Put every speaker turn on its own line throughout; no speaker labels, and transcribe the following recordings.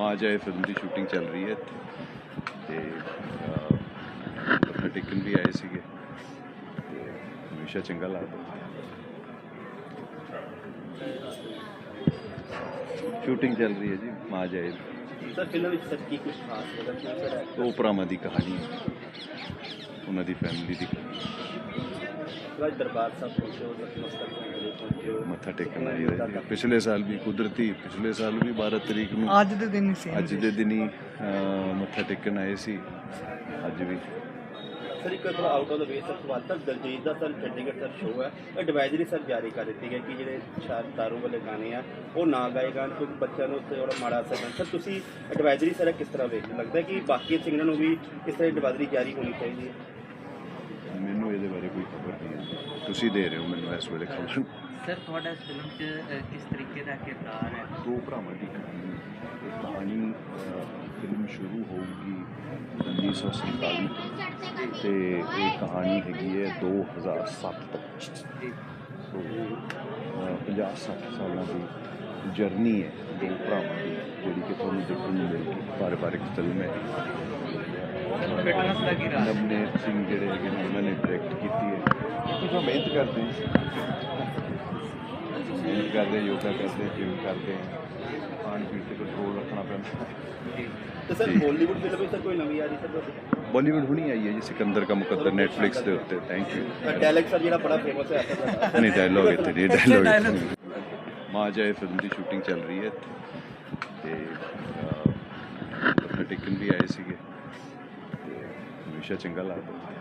ਮਾਂ ਜਾਏ ਫਿਲਮ ਦੀ ਸ਼ੂਟਿੰਗ ਚੱਲ ਰਹੀ ਹੈ ਤੇ ਟੇਕਣ ਵੀ ਆਏ ਸੀਗੇ। ਤੇ ਹਮੇਸ਼ਾ ਚੰਗਾ ਲੱਗਦਾ। ਸ਼ੂਟਿੰਗ ਚੱਲ ਰਹੀ ਹੈ ਜੀ ਮਾਂ ਜਾਏ।
ਸਰ ਫਿਲਮ ਵਿੱਚ ਸਰ ਕੀ ਕੁਝ ਖਾਸ ਹੈਗਾ ਕਿ ਸਰ
ਦੋ ਕਹਾਣੀ ਹੈ। ਉਹਨਾਂ ਦੀ ਫੈਮਿਲੀ ਦੀ
ਅੱਜ ਦਰਬਾਰ ਸਾਹਿਬ ਪਹੁੰਚੇ ਹੋ ਨਤਮਸਤਕ ਹੋਣ ਲਈ ਪਹੁੰਚੇ ਹੋ।
ਮੱਥਾ ਟੇਕਣ ਆਏ ਹੋਏ ਸੀ। ਪਿਛਲੇ ਸਾਲ ਵੀ ਕੁਦਰਤੀ ਪਿਛਲੇ ਸਾਲ ਵੀ 12 ਤਰੀਕ ਨੂੰ
ਅੱਜ ਦੇ ਦਿਨ ਹੀ ਸੀ
ਅੱਜ ਦੇ ਦਿਨ ਹੀ ਮੱਥਾ ਟੇਕਣ ਆਏ ਸੀ। ਅੱਜ ਵੀ।
ਸਰ ਇੱਕ ਥੋੜਾ out of the way sir ਸਵਾਲ ਤੱਕ ਦਲਜੀਤ ਦਾ ਸਰ ਚੰਡੀਗੜ੍ਹ ਸਰ ਸ਼ੋਅ ਹੈ। ਐਡਵਾਈਜ਼ਰੀ ਸਰ ਜਾਰੀ ਕਰ ਦਿੱਤੀ ਗਈ ਕਿ ਜਿਹੜੇ ਸ਼ਾਇਦ ਦਾਰੂ ਵਾਲੇ ਗਾਣੇ ਆ ਉਹ ਨਾ ਗਾਏ ਜਾਣ ਕਿਉਂਕਿ ਬੱਚਿਆਂ ਨੂੰ ਉੱਤੇ ਥੋੜਾ ਮਾੜਾ ਅਸਰ ਪੈਂਦਾ। ਸਰ ਤੁਸੀਂ ਐਡਵਾਈਜ਼ਰੀ ਸਰ ਕਿਸ ਤਰ੍ਹਾਂ ਵੇਖਦੇ ਲੱਗਦਾ ਹੈ ਕਿ ਬਾਕੀ ਸਿੰਗਰਾਂ ਨੂੰ ਵੀ ਇਸ ਤਰ੍ਹਾਂ ਐਡਵਾਈਜ਼ਰੀ ਜਾਰੀ ਹੋਣੀ ਚਾਹੀਦੀ ਹੈ
ਮੈਨੂੰ ਇਹਦੇ ਬਾਰੇ ਕੋਈ ਖਬਰ ਨਹੀਂ ਹੈ ਤੁਸੀਂ ਦੇ ਰਹੇ ਹੋ ਮੈਨੂੰ ਇਸ ਵੇਲੇ ਖਬਰ।
ਸਰ ਤੁਹਾਡਾ ਇਸ ਫਿਲਮ 'ਚ ਕਿਸ ਤਰੀਕੇ ਦਾ ਕਿਰਦਾਰ ਹੈ?
ਦੋ ਭਰਾਵਾਂ ਦੀ ਕਹਾਣੀ ਇਹ ਕਹਾਣੀ ਫਿਲਮ ਸ਼ੁਰੂ ਹੋਊਗੀ 1947 ਤੋਂ। ਇਹ ਕਹਾਣੀ ਹੈਗੀ ਹੈ 2007 ਤੱਕ
ਜੀ।
ਸੋ 50-60 ਸਾਲਾਂ ਦੀ ਜਰਨੀ ਹੈ ਦੋ ਭਰਾਵਾਂ ਦੀ ਜਿਹੜੀ ਕਿ ਤੁਹਾਨੂੰ ਦੇਖਣ ਨੂੰ ਮਿਲੇਗੀ। ਪਰਿਵਾਰਿਕ ਫਿਲਮ ਹੈ।
ਫਿਟਨੈਸ ਦਾ ਕੀ ਰਾਜ
ਨਵਨੀਤ ਸਿੰਘ ਜਿਹੜੇ ਹੈਗੇ ਨੇ ਉਹਨਾਂ ਨੇ ਡਾਇਰੈਕਟ ਕੀਤੀ ਹੈ। ਕੁਝ ਮਿਹਨਤ ਕਰਦੇ ਹਾਂ ਮਿਹਨਤ ਕਰਦੇ ਹਾਂ, ਯੋਗਾ ਕਰਦੇ ਜਿਮ ਕਰਦੇ ਹਾਂ। ਖਾਣ ਪੀਣ ਤੇ ਕੰਟਰੋਲ ਰੱਖਣਾ ਪੈਂਦਾ।
ਜੀ
ਤੇ ਸਰ ਬਾਲੀਵੁੱਡ ਫਿਲਮ ਵਿੱਚ ਸਰ ਕੋਈ ਨਵੀਂ ਆ ਰਹੀ ਸਰ
ਬਾਲੀਵੁੱਡ ਹੁਣੀ ਆਈ ਹੈ ਜੀ ਸਿਕੰਦਰ ਦਾ ਮੁਕੱਦਰ ਨੈਟਫਲਿਕਸ ਦੇ ਉੱਤੇ ਥੈਂਕ ਯੂ
ਡਾਇਲੈਕਟ ਸਰ ਜਿਹੜਾ ਬੜਾ ਫੇਮਸ ਹੈ ਸਰ
ਨਹੀਂ ਡਾਇਲੋਗ ਇੱਥੇ ਨਹੀਂ ਡਾਇਲੋਗ ਮਾਂ ਜਾਏ ਫਿਲਮ ਦੀ ਸ਼ੂਟਿੰਗ ਚੱਲ ਰਹੀ ਹੈ ਇੱਥੇ। ਤੇ ਟੇਕਣ ਵੀ ਆਏ ਸੀਗੇ। ਤੇ ਹਮੇਸ਼ਾ ਚੰਗਾ ਲੱਗਦਾ।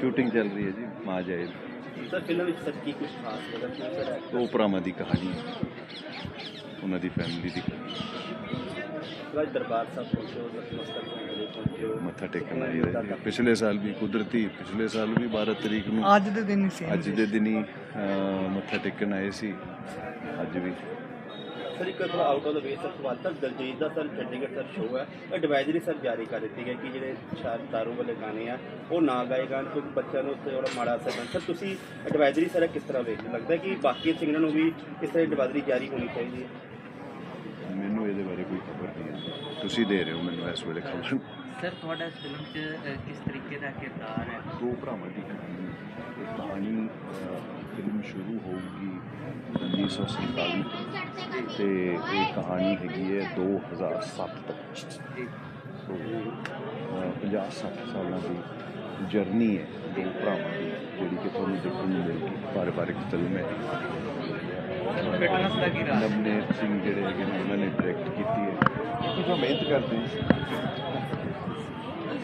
ਸ਼ੂਟਿੰਗ ਚੱਲ ਰਹੀ ਹੈ ਜੀ ਮਾਂ ਜਾਏ।
ਸਰ ਫਿਲਮ ਵਿੱਚ ਸਰ ਕੀ ਕੁਝ ਖਾਸ ਹੈਗਾ? ਕਿ ਸਰ
ਦੋ ਭਰਾਵਾਂ ਦੀ ਕਹਾਣੀ। ਹੈ ਉਹਨਾਂ ਦੀ ਫੈਮਿਲੀ ਦੀ
ਅੱਜ ਦਰਬਾਰ ਸਾਹਿਬ ਪਹੁੰਚੇ ਹੋ ਨਤਮਸਤਕ ਹੋਣ ਲਈ ਪਹੁੰਚੇ ਹੋ
ਮੱਥਾ ਟੇਕਣ ਹੋਏ ਸੀ। ਪਿਛਲੇ ਸਾਲ ਵੀ ਕੁਦਰਤੀ ਪਿਛਲੇ ਸਾਲ ਵੀ 12 ਤਰੀਕ ਨੂੰ।
ਅੱਜ ਦੇ ਦਿਨ ਹੀ ਸੀ
ਅੱਜ ਦੇ ਦਿਨ ਹੀ ਅਹ, ਮੱਥਾ ਟੇਕਣ ਆਏ ਸੀ। ਅੱਜ ਵੀ।
ਸਰ ਇੱਕ ਥੋੜਾ out of the way sir ਸਵਾਲ ਤੱਕ ਦਲਜੀਤ ਦਾ ਸਰ ਚੰਡੀਗੜ੍ਹ ਸਰ ਸ਼ੋਅ ਹੈ। ਐਡਵਾਈਜ਼ਰੀ ਸਰ ਜਾਰੀ ਕਰ ਦਿੱਤੀ ਗਈ ਕਿ ਜਿਹੜੇ ਸ਼ਾਇਦ ਦਾਰੂ ਵਾਲੇ ਗਾਣੇ ਆ ਉਹ ਨਾ ਗਾਏ ਜਾਣ ਕਿਉਂਕਿ ਬੱਚਿਆਂ ਨੂੰ ਉੱਤੇ ਥੋੜਾ ਮਾੜਾ ਅਸਰ ਪੈਂਦਾ ਸਰ ਤੁਸੀਂ ਐਡਵਾਈਜ਼ਰੀ ਸਰ ਕਿਸ ਤਰ੍ਹਾਂ ਵੇਖਦੇ ਲੱਗਦਾ ਕਿ ਬਾਕੀ ਸਿੰਗਰਾਂ ਨੂੰ ਵੀ ਇਸ ਤਰ੍ਹਾਂ ਐਡਵਾਈਜ਼ਰੀ ਜਾਰੀ ਹੋਣੀ ਚਾਹੀਦੀ ਹੈ।
ਮੈਨੂੰ ਇਹਦੇ ਬਾਰੇ ਕੋਈ ਖਬਰ ਨਹੀਂ ਹੈ। ਤੁਸੀਂ ਦੇ ਰਹੇ ਹੋ ਮੈਨੂੰ ਇਸ ਵੇਲੇ ਖਬਰ।
ਸਰ ਤੁਹਾਡਾ ਫਿਲਮ 'ਚ ਕਿਸ ਤਰੀਕੇ ਦਾ ਕਿਰਦਾਰ ਹੈ?
ਦੋ ਭਰਾਵਾਂ ਦੀ ਕਹਾਣੀ ਇਹ ਕਹਾਣੀ ਅਹ, ਫਿਲਮ ਸ਼ੁਰੂ ਹੋਊਗੀ 1947 ਤੋਂ ਤੇ ਇਹ ਕਹਾਣੀ ਹੈਗੀ ਹੈ 2007 ਤੱਕ
ਜੀ
ਸੋ 50-60 ਸਾਲਾਂ ਦੀ ਜਰਨੀ ਹੈ ਦੋ ਭਰਾਵਾਂ ਦੀ ਜਿਹੜੀ ਕਿ ਤੁਹਾਨੂੰ ਦੇਖਣ ਨੂੰ ਮਿਲੇਗੀ ਪਰਿਵਾਰਿਕ ਫਿਲਮ ਹੈ
ਫਿਟਨੈਸ ਦਾ ਕੀ ਰਾਜ
ਨਵਨੀਤ ਸਿੰਘ ਜਿਹੜੇ ਹੈਗੇ ਨੇ ਉਹਨਾਂ ਨੇ ਡਾਇਰੈਕਟ ਕੀਤੀ ਹੈ ਕੁਝ ਮਿਹਨਤ ਕਰਦੇ ਹਾਂ।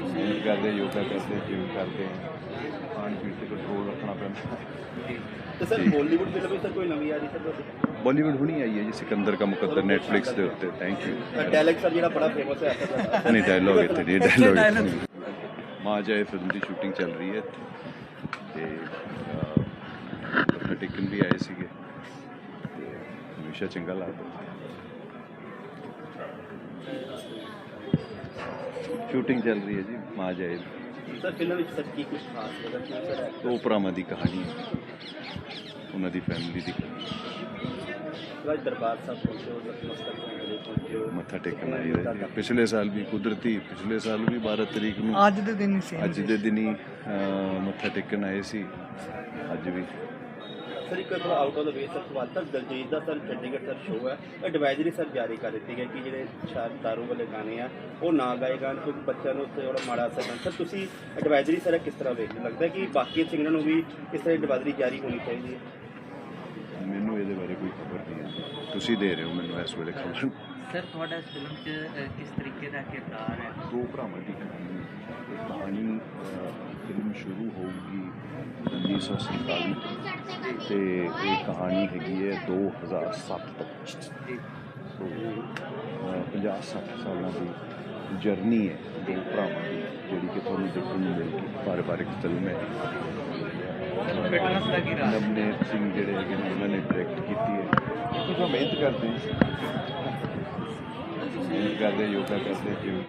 ਮਿਹਨਤ ਕਰਦੇ ਹਾਂ, ਯੋਗਾ ਕਰਦੇ ਹਾਂ, ਜਿਮ ਕਰਦੇ ਹਾਂ। ਖਾਣ ਪੀਣ ਤੇ
ਸਰ। ਬਾਲੀਵੁੱਡ ਫਿਲਮ ਵਿੱਚ ਸਰ ਕੋਈ ਨਵੀਂ ਆ ਰਹੀ ਸਰ ਤੁਹਾਡੀ?
ਬਾਲੀਵੁੱਡ ਹੁਣੀ ਆਈ ਹੈ ਜੀ ਸਿਕੰਦਰ ਦਾ ਮੁਕੱਦਰ ਨੈਟਫਲਿਕਸ ਦੇ ਉੱਤੇ ਥੈਂਕ ਯੂ
ਡਾਇਲੈਕਟ ਸਰ ਜਿਹੜਾ ਬੜਾ ਫੇਮਸ ਹੈ ਸਰ
ਨਹੀਂ ਡਾਇਲੋਗ ਇੱਥੇ ਨਹੀਂ ਡਾਇਲੋਗ ਮਾਂ ਜਾਏ ਫਿਲਮ ਦੀ ਸ਼ੂਟਿੰਗ ਚੱਲ ਰਹੀ ਹੈ ਇੱਥੇ। ਤੇ ਟੇਕਣ ਵੀ ਆਏ ਸੀਗੇ। ਤੇ ਹਮੇਸ਼ਾ ਚੰਗਾ ਲੱਗਦਾ। ਸ਼ੂਟਿੰਗ ਚੱਲ ਰਹੀ ਹੈ ਜੀ ਮਾਂ
ਸਰ ਫਿਲਮ ਵਿੱਚ ਸਰ ਕੀ ਕੁਝ ਖਾਸ ਹੈਗਾ ਕਿ ਸਰ
ਦੋ ਭਰਾਵਾਂ ਦੀ ਕਹਾਣੀ ਹੈ। ਉਹਨਾਂ ਦੀ ਫੈਮਿਲੀ ਦੀ
ਅੱਜ ਦਰਬਾਰ ਸਾਹਿਬ ਪਹੁੰਚੇ ਹੋ ਨਤਮਸਤਕ ਹੋਣ ਲਈ ਪਹੁੰਚੇ ਹੋ।
ਮੱਥਾ ਟੇਕਣ ਆਏ ਹੋਏ ਸੀ। ਪਿਛਲੇ ਸਾਲ ਵੀ ਕੁਦਰਤੀ ਪਿਛਲੇ ਸਾਲ ਵੀ 12 ਤਰੀਕ ਨੂੰ।
ਅੱਜ ਦੇ ਦਿਨ ਹੀ ਸੀ
ਅੱਜ ਦੇ ਦਿਨ ਹੀ ਅਹ, ਮੱਥਾ ਟੇਕਣ ਆਏ ਸੀ। ਅੱਜ ਵੀ।
ਸਰ ਇੱਕ ਥੋੜਾ out of the way sir ਸਵਾਲ ਤੱਕ ਦਲਜੀਤ ਦਾ ਸਰ ਚੰਡੀਗੜ੍ਹ ਸਰ ਸ਼ੋਅ ਹੈ ਐਡਵਾਈਜ਼ਰੀ ਸਰ ਜਾਰੀ ਕਰ ਦਿੱਤੀ ਗਈ ਕਿ ਜਿਹੜੇ ਸ਼ਾਇਦ ਦਾਰੂ ਵਾਲੇ ਗਾਣੇ ਆ ਉਹ ਨਾ ਗਾਏ ਜਾਣ ਕਿਉਂਕਿ ਬੱਚਿਆਂ ਨੂੰ ਉੱਤੇ ਥੋੜਾ ਮਾੜਾ ਅਸਰ ਪੈਂਦਾ ਸਰ ਤੁਸੀਂ ਐਡਵਾਈਜ਼ਰੀ ਸਰ ਕਿਸ ਤਰ੍ਹਾਂ ਵੇਖਦੇ ਲੱਗਦਾ ਕਿ ਬਾਕੀ ਸਿੰਗਰਾਂ ਨੂੰ ਵੀ ਇਸ ਤਰ੍ਹਾਂ ਐਡਵਾਈਜ਼ਰੀ ਜਾਰੀ ਹੋਣੀ ਚਾਹੀਦੀ ਹੈ?
ਮੈਨੂੰ ਇਹਦੇ ਬਾਰੇ ਕੋਈ ਖਬਰ ਨਹੀਂ ਹੈ। ਤੁਸੀਂ ਦੇ ਰਹੇ ਹੋ ਮੈਨੂੰ ਇਸ ਵੇਲੇ ਖਬਰ।
ਸਰ ਤੁਹਾਡਾ ਇਸ ਫਿਲਮ 'ਚ ਕਿਸ ਤਰੀਕੇ ਦਾ ਕਿਰਦਾਰ ਹੈ?
ਦੋ ਭਰਾਵਾਂ ਦੀ ਕਹਾਣੀ ਇਹ ਕਹਾਣੀ ਫਿਲਮ ਸ਼ੁਰੂ ਹੋਊਗੀ 1947 ਤੋਂ ਤੇ ਇਹ ਕਹਾਣੀ ਹੈਗੀ ਹੈ 2007 ਤੱਕ
ਜੀ
ਸੋ 50-60 ਸਾਲਾਂ ਦੀ ਜਰਨੀ ਹੈ ਦੋ ਭਰਾਵਾਂ ਦੀ ਜਿਹੜੀ ਕਿ ਤੁਹਾਨੂੰ ਦੇਖਣ ਨੂੰ ਮਿਲੇਗੀ ਪਰਿਵਾਰਿਕ ਫਿਲਮ ਹੈ
ਫਿਟਨੈਸ ਦਾ ਕੀ ਰਾਜ
ਨਵਨੀਤ ਸਿੰਘ ਜਿਹੜੇ ਹੈਗੇ ਨੇ ਉਹਨਾਂ ਨੇ ਡਾਇਰੈਕਟ ਕੀਤੀ ਹੈ ਕੁਝ ਮਿਹਨਤ ਕਰਦੇ ਹਾਂ। ਮਿਹਨਤ ਕਰਦੇ ਹਾਂ, ਯੋਗਾ ਕਰਦੇ ਜਿਮ